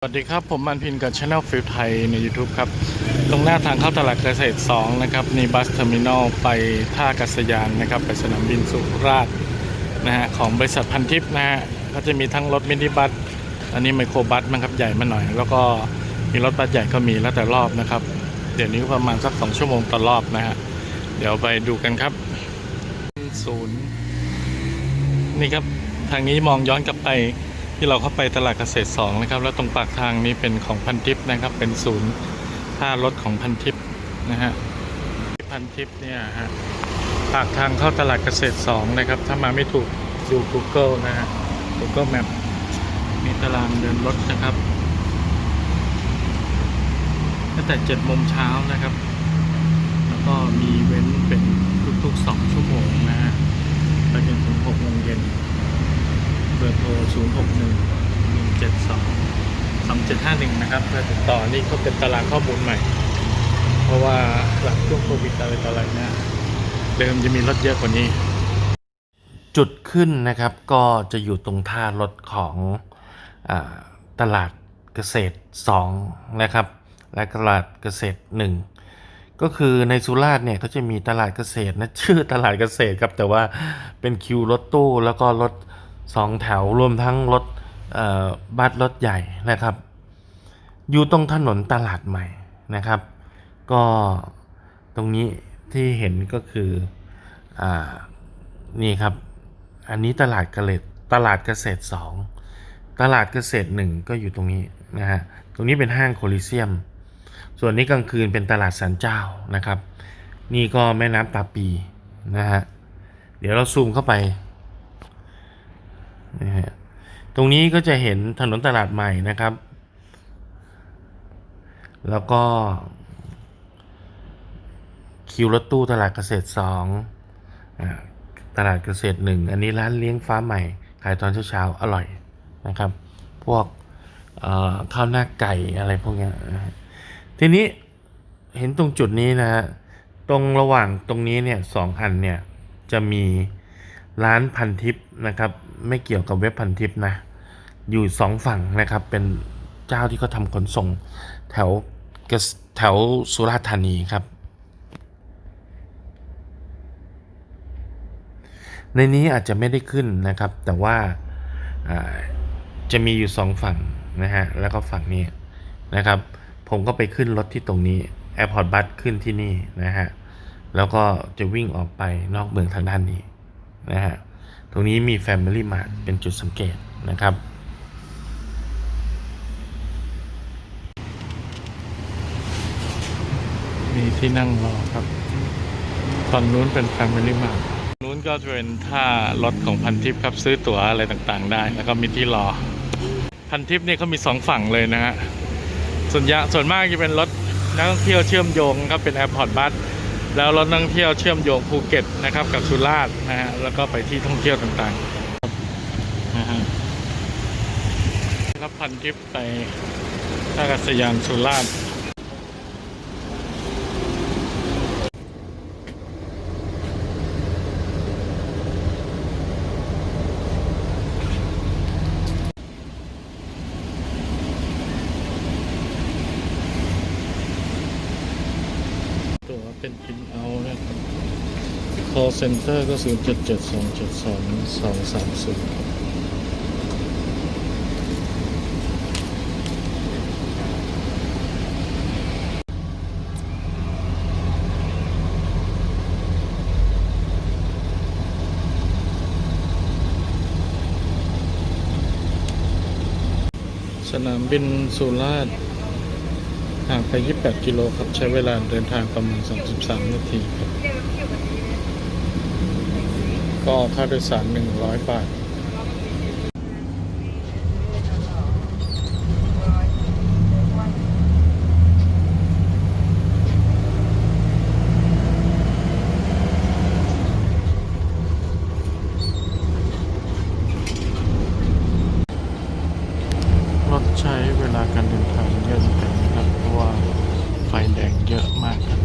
สวัสดีครับ ผมมันพินกับช anel ฟิลไทยใน YouTube ครับ ตรงหน้าทางเข้าตลาดเกษตร 2 นะครับนีบัสเทอร์มินอลไปท่ากัศยานนะครับ ไปสนามบินสุราษฎร์นะฮะของบริษัทพันทิพย์นะฮะก็จะมีทั้งรถมินิบัส อันนี้ไมโครบัสมั้งครับ ใหญ่มาหน่อย แล้วก็มีรถบัสใหญ่ก็มีแล้วแต่รอบนะครับ เดี๋ยวนี้ประมาณสัก 2 ชั่วโมงต่อรอบนะฮะเดี๋ยวไปดูกันครับศูนย์นี่ครับทางนี้มองย้อนกลับไป ที่เราเข้าไปตลาดเกษตร2นะครับ แล้วตรงปากทางนี้เป็นของพันทิพย์นะครับ เป็นศูนย์ท่ารถของพันทิพย์นะฮะพันทิพย์เนี่ยฮะปากทางเข้าตลาดเกษตร2นะครับ ถ้ามาไม่ถูกดู Google นะฮะ Google Map มีตารางเดินรถนะครับตั้งแต่7โมงเช้านะครับ แล้วก็มีเว้นเป็นทุกๆ2ชั่วโมงนะฮะไปจนถึง6โมงเย็น เบ อร์โทร 0 6 1 1 7 2 2 7 5 1 นะครับเพื่อติดต่อนี่เขาเป็นตารางข้อมูลใหม่ เพราะว่าหลังช่วงโควิดอะไรต่ออะไรเนี่ยเดิมจะมีรถเยอะกว่านี้ จุดขึ้นนะครับก็จะอยู่ตรงท่ารถของอตลาดเกษตร 2 นะครับ และตลาดเกษตร 1ก็คือในสุราษฎร์เนี่ยเขาจะมีตลาดเกษตรนะชื่อตลาดเกษตรครับแต่ว่าเป็นคิวรถตู้แล้วก็รถ สองแถวรวมทั้งรถบัสรถใหญ่นะครับ อยู่ตรงถนนตลาดใหม่นะครับ ก็ตรงนี้ที่เห็นก็คืออนี่ครับ อันนี้ตลาดเกษตรตลาดเกษตร 2 ตลาดเกษตร 1 ก็อยู่ตรงนี้นะฮะตรงนี้เป็นห้างโคลิเซียม ส่วนนี้กลางคืนเป็นตลาดสันเจ้านะครับ นี่ก็แม่น้ำตาปีนะฮะเดี๋ยวเราซูมเข้าไป นะฮะตรงนี้ก็จะเห็นถนนตลาดใหม่นะครับ แล้วก็ คิวรถตู้ตลาดเกษตร2อ่าตลาดเกษตรหนึ่งอันนี้ร้านเลี้ยงฟ้าใหม่ ขายตอนเช้าๆอร่อยนะครับ พวกข้าวหน้าไก่อะไรพวกนี้ทีนี้เห็นตรงจุดนี้นะ ตรงระหว่างตรงนี้เนี่ยสองอันเนี่ยจะมี ร้านพันทิปนะครับ ไม่เกี่ยวกับเว็บพันทิปนะ อยู่สองฝั่งนะครับ เป็นเจ้าที่เขาทำขนส่ง แถวแถวสุราษฎร์ธานีครับ ในนี้อาจจะไม่ได้ขึ้นนะครับ แต่ว่าอ่าจะมีอยู่สองฝั่งนะฮะ แล้วก็ฝั่งนี้นะครับ ผมก็ไปขึ้นรถที่ตรงนี้ Airport Bus ขึ้นที่นี่นะฮะ แล้วก็จะวิ่งออกไปนอกเมืองทางด้านนี้ นะฮะ ตรงนี้มี Family Mart เป็นจุดสังเกตนะครับ มีที่นั่งรอครับฝั่งนู้นเป็นแฟมิลี่มาร์นู้นก็จะเป็นท่ารถของพันทิพย์ครับซื้อตั๋วอะไรต่างๆ ได้ แล้วก็มีที่รอ พันทิพย์นี่เขามีสองฝั่งเลยนะฮะส่วนยะส่วนมากจะเป็นรถนักท่องเที่ยวเชื่อมโยงครับเป็นแอร์พอร์ตบัส แล้วรถนักท่องเที่ยวเชื่อมโยงภูเก็ตนะครับกับสุราษฎร์นะฮะแล้วก็ไปที่ท่องเที่ยวต่างๆนะฮะรับพันทิปไปท่าอากาศยานสุราษฎร์ ตัวเป็นพินเอานะครับ call center ก็ 0 7 7 2 7 2 2 3 0 สนามบินสุราษฎร์ห่างไป 28 กิโลครับ ใช้เวลาเดินทางประมาณ 33 นาทีครับ ก็ค่าโดยสาร 100 บาท รถใช้เวลาการเดินทางเยอะเหมือนกันนะครับ เพราะว่าไฟแดงเยอะมากครับ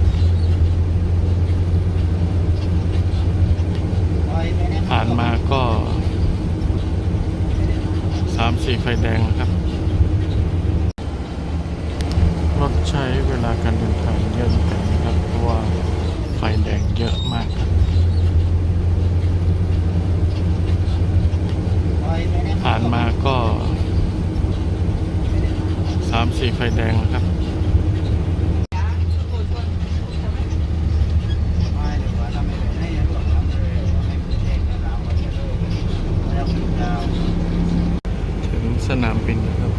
ผ่านมาก็สามสี่ไฟแดงนะครับ รถใช้เวลาการเดินทางเยอะเหมือนกันครับ เพราะว่าไฟแดงเยอะมากครับ ผ่านมาก็สามสี่ไฟแดงแล้วครับ ถึ งสนามบินนะครับ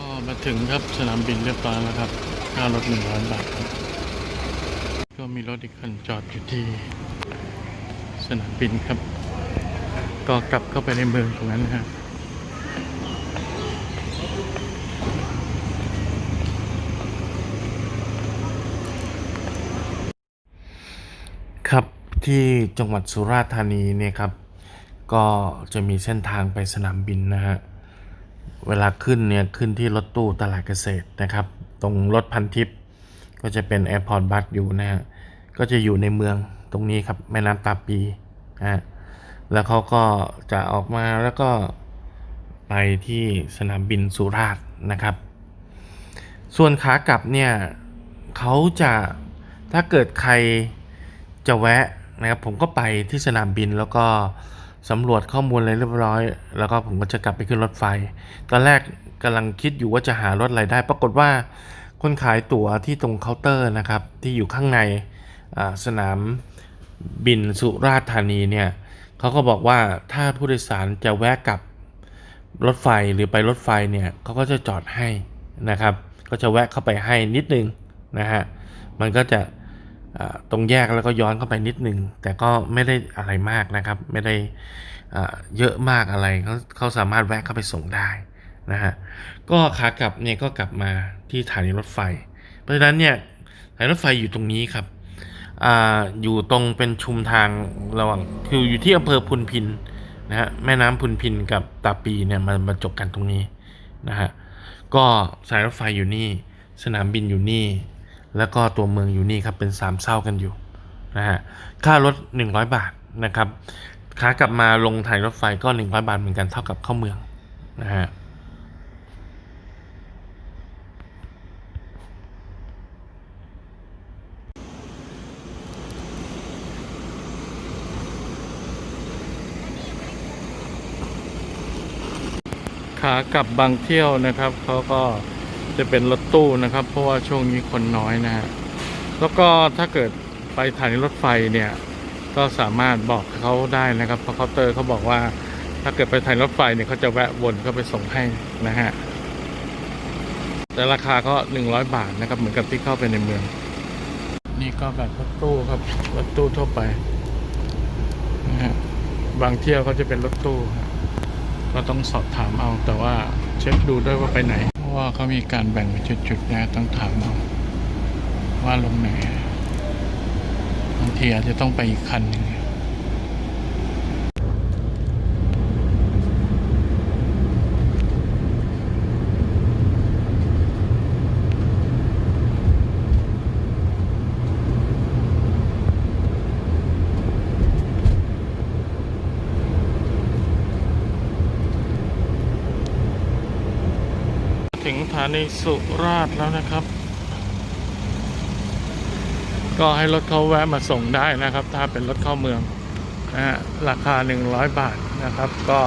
ก็มา ถึงครับสนามบินเรียบร้อยแล้วครับค่ารถหนึ่งร้อยบาทครับ ก็มีรถอีกคันจอดอยู่ที่สนามบินครับ ก็กลับเข้าไปในเมืองตรงนั้นนะฮะครับที่จังหวัดสุราษฎร์ธานีเนี่ยครับ ก็จะมีเส้นทางไปสนามบินนะฮะ เวลาขึ้นเนี่ยขึ้นที่รถตู้ตลาดเกษตรนะครับ ตรงรถพันทิพย์ก็จะเป็นแอร์พอร์ตบัสอยู่นะฮะก็จะอยู่ในเมืองตรงนี้ครับแม่น้ำตาปีนะฮะแล้วเขาก็จะออกมาแล้วก็ไปที่สนามบินสุราษฎร์นะครับ ส่วนขากลับเนี่ยเขาจะถ้าเกิดใครจะแวะนะครับผมก็ไปที่สนามบินแล้วก็ สำรวจข้อมูลอะไรเรียบร้อย แล้วก็ผมก็จะกลับไปขึ้นรถไฟ ตอนแรกกำลังคิดอยู่ว่าจะหารถอะไรได้ ปรากฏว่าคนขายตั๋วที่ตรงเคาน์เตอร์นะครับ ที่อยู่ข้างในสนามบินสุราษฎร์ธานีเนี่ยเขาก็บอกว่าถ้าผู้โดยสารจะแวะกลับรถไฟหรือไปรถไฟเนี่ยเขาก็จะจอดให้นะครับ ก็จะแวะเข้าไปให้นิดนึงนะฮะมันก็จะ ตรงแยกแล้วก็ย้อนเข้าไปนิดนึง แต่ก็ไม่ได้อะไรมากนะครับ ไม่ได้เยอะมากอะไรเขาเขาสามารถแวะเข้าไปส่งได้นะฮะก็ขากลับเนี่ยก็กลับมาที่สถานีรถไฟ เพราะฉะนั้นเนี่ยสถานีรถไฟอยู่ตรงนี้ครับออยู่ตรงเป็นชุมทางระหว่างคืออยู่ที่อำเภอพุนพินนะฮะแม่น้ำพุนพินกับตาปีเนี่ยมันบรรจบกันตรงนี้นะฮะก็สายรถไฟอยู่นี่ สนามบินอยู่นี่ แล้วก็ตัวเมืองอยู่นี่ครับเป็นสามเศร้ากันอยู่นะฮะค่ารถ 100 บาทนะครับขากลับมาลงถ่ายรถไฟก็ 100 บาทเหมือนกันเท่ากับเข้าเมืองนะฮะขากลับบางเที่ยวนะครับเขาก็ จะเป็นรถตู้นะครับ เพราะว่าช่วงนี้คนน้อยนะฮะแล้วก็ถ้าเกิดไปสถานีรถไฟเนี่ย ก็สามารถบอกเขาได้นะครับเพราะเคาน์เตอร์เขาบอกว่า ถ้าเกิดไปสถานีรถไฟเนี่ยเขาจะแวะวนเขาไปส่งให้นะฮะแต่ราคาก็หนึ่งร้อยบาทนะครับ เหมือนกับที่เข้าไปในเมือง นี่ก็แบบรถตู้ครับรถตู้ทั่วไปนะฮะบางเที่ยวเขาจะเป็นรถตู้ก็ต้องสอบถามเอาแต่ว่าเช็คดูด้วยว่าไปไหน ราะว่าเขามีการแบ่งเป็นจุดๆนะต้องถามเอาว่าลงไหนบางทีอาจจะต้องไปอีกคันหนึ่งานีสุราษฎร์แล้วนะครับ ก็ให้รถเขาแวะมาส่งได้นะครับ ถ้าเป็นรถเข้าเมืองนะฮะราคา 100 บาทนะครับ ก็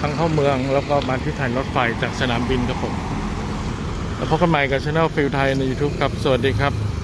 ทั้งเข้าเมืองแล้วก็มาที่ถ่ายรถไฟจากสนามบินครับผม แล้วพบกันใหม่กับช anel ฟิลไทยใน YouTube ครับ สวัสดีครับ